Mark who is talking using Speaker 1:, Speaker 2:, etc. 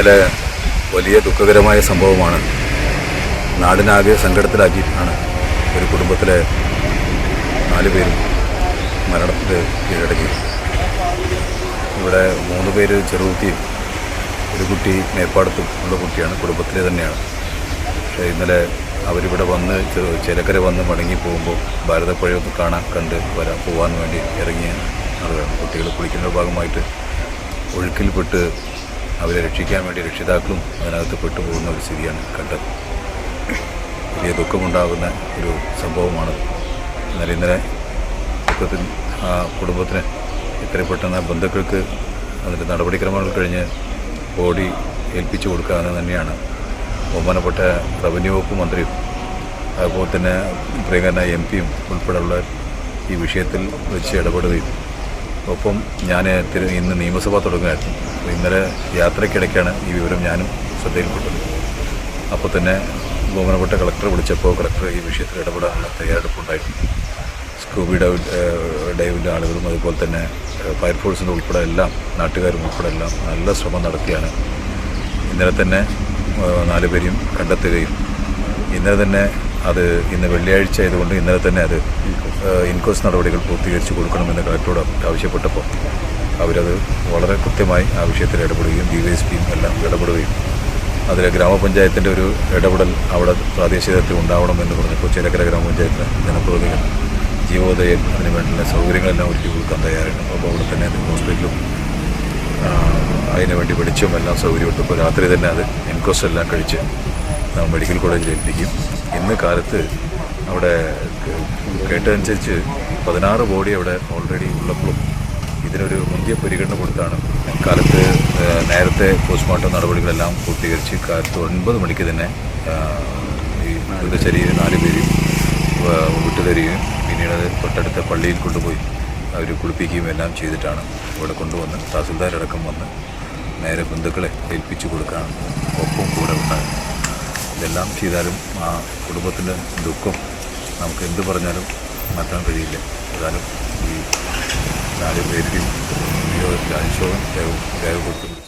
Speaker 1: ഇന്നലെ വലിയ ദുഃഖകരമായ സംഭവമാണ്. നാടിനാകെ സങ്കടത്തിലാക്കിയിട്ടാണ് ഒരു കുടുംബത്തിലെ നാല് പേരും മരണത്തിൽ കീഴടങ്ങി ഇവിടെ മൂന്ന് പേര് ചെറുകുട്ടിയും ഒരു കുട്ടി മേപ്പാടത്തും ഉള്ള കുട്ടിയാണ് കുടുംബത്തിലെ തന്നെയാണ്. പക്ഷേ ഇന്നലെ അവരിവിടെ വന്ന് ചിലക്കര വന്ന് മടങ്ങി പോകുമ്പോൾ ഭാരതപ്പുഴയൊന്ന് കാണാൻ കണ്ട് വരാൻ പോകാൻ വേണ്ടി ഇറങ്ങിയ ആളുകളാണ്. കുട്ടികൾ കുളിക്കുന്ന ഭാഗമായിട്ട് ഒഴുക്കിൽപ്പെട്ട് അവരെ രക്ഷിക്കാൻ വേണ്ടി രക്ഷിതാക്കളും അതിനകത്ത് പെട്ടുപോകുന്ന ഒരു സ്ഥിതിയാണ് കണ്ടത്. വലിയ ദുഃഖമുണ്ടാകുന്ന ഒരു സംഭവമാണ്. എന്നാൽ ഇന്നലെ ദുഃഖത്തിൽ ആ കുടുംബത്തിന് എത്ര പെട്ടെന്ന് ബന്ധുക്കൾക്ക് അതിന്റെ നടപടിക്രമങ്ങൾ കഴിഞ്ഞ് ബോഡി ഏൽപ്പിച്ചു കൊടുക്കാമെന്ന് തന്നെയാണ് ബഹുമാനപ്പെട്ട റവന്യൂ വകുപ്പ് മന്ത്രിയും അതുപോലെ തന്നെ പ്രിയങ്കരനായ എം പിയും ഉൾപ്പെടെയുള്ള ഈ വിഷയത്തിൽ വെച്ച് ഇടപെടുകയും ഒപ്പം ഞാൻ ഇന്ന് നിയമസഭ തുടങ്ങുകയായിരുന്നു. ഇന്നലെ യാത്രയ്ക്കിടയ്ക്കാണ് ഈ വിവരം ഞാനും ശ്രദ്ധയിൽപ്പെട്ടത്. അപ്പോൾ തന്നെ ബഹുമാനപ്പെട്ട കളക്ടർ വിളിച്ചപ്പോൾ കളക്ടർ ഈ വിഷയത്തിൽ ഇടപെടാനുള്ള തയ്യാറെടുപ്പുണ്ടായിട്ടുണ്ട് സ്കൂബി ഡൈവ് ഡൈവിന്റെ ആളുകളും അതുപോലെ തന്നെ ഫയർഫോഴ്സിന്റെ ഉൾപ്പെടെ എല്ലാം നാട്ടുകാരും ഉൾപ്പെടെ എല്ലാം നല്ല ശ്രമം നടത്തിയാണ്. ഇന്നലെ തന്നെ നാലുപേരെയും നാല് പേരെയും കണ്ടെത്തുകയും ഇന്നലെ തന്നെ അത് ഇന്ന് വെള്ളിയാഴ്ച ആയതുകൊണ്ട് ഇന്നലെ തന്നെ അത് ഇൻകോസ് നടപടികൾ പൂർത്തീകരിച്ച് കൊടുക്കണമെന്ന് കളക്ടറോട് ആവശ്യപ്പെട്ടപ്പോൾ അവരത് വളരെ കൃത്യമായി ആ വിഷയത്തിൽ ഇടപെടുകയും ഡി വൈ എസ് പിയും എല്ലാം ഇടപെടുകയും അതിൽ ഗ്രാമപഞ്ചായത്തിന്റെ ഒരു ഇടപെടൽ അവിടെ പ്രാദേശികതത്തിൽ ഉണ്ടാവണമെന്ന് പറഞ്ഞപ്പോൾ ചിലക്കര ഗ്രാമപഞ്ചായത്തിലെ ജനപ്രതിനിധികൾ ജീവോദയൻ അതിന് വേണ്ടുന്ന സൗകര്യങ്ങളെല്ലാം ഒരുക്കി കൊടുക്കാൻ തയ്യാറാണ് അപ്പോൾ അവിടെ തന്നെ ഹോസ്പിറ്റലും അതിനുവേണ്ടി അതിന് വേണ്ടി വെളിച്ചവും എല്ലാം സൗകര്യമുണ്ട് ഇപ്പോൾ രാത്രി തന്നെ അത് ഇൻകോസ് എല്ലാം കഴിച്ച് മെഡിക്കൽ കോളേജിൽ ഏൽപ്പിക്കും ഇന്ന് കാലത്ത് അവിടെ കേട്ടതനുസരിച്ച് പതിനാറ് ബോഡി അവിടെ ഓൾറെഡി ഉള്ളപ്പോഴും ഇതിനൊരു മുന്തിയ പരിഗണന കൊടുത്താണ്. കാലത്ത് നേരത്തെ പോസ്റ്റ്മോർട്ടം നടപടികളെല്ലാം പൂർത്തീകരിച്ച് കാലത്ത് ഒൻപത് മണിക്ക് തന്നെ ഈ മൃതശരീരം നാല് പേരും ആ, വിട്ടുതരികയും പിന്നീട് അത് തൊട്ടടുത്ത പള്ളിയിൽ കൊണ്ടുപോയി അവർ കുളിപ്പിക്കുകയും എല്ലാം ചെയ്തിട്ടാണ് ഇവിടെ കൊണ്ടുവന്ന് തഹസിൽദാരടക്കം വന്ന് നേരെ ബന്ധുക്കളെ ഏൽപ്പിച്ചു കൊടുക്കാൻ ഒപ്പം കൂടെ ഉണ്ടാകും ഇതെല്ലാം ചെയ്താലും ആ കുടുംബത്തിന്റെ ദുഃഖം നമുക്ക് എന്ത് പറഞ്ഞാലും മാറ്റാൻ കഴിയില്ല. ഏതായാലും ഈ നാല് പേരുടെയും അനുശോകം രേഖ രേഖപ്പെടുത്തുന്നു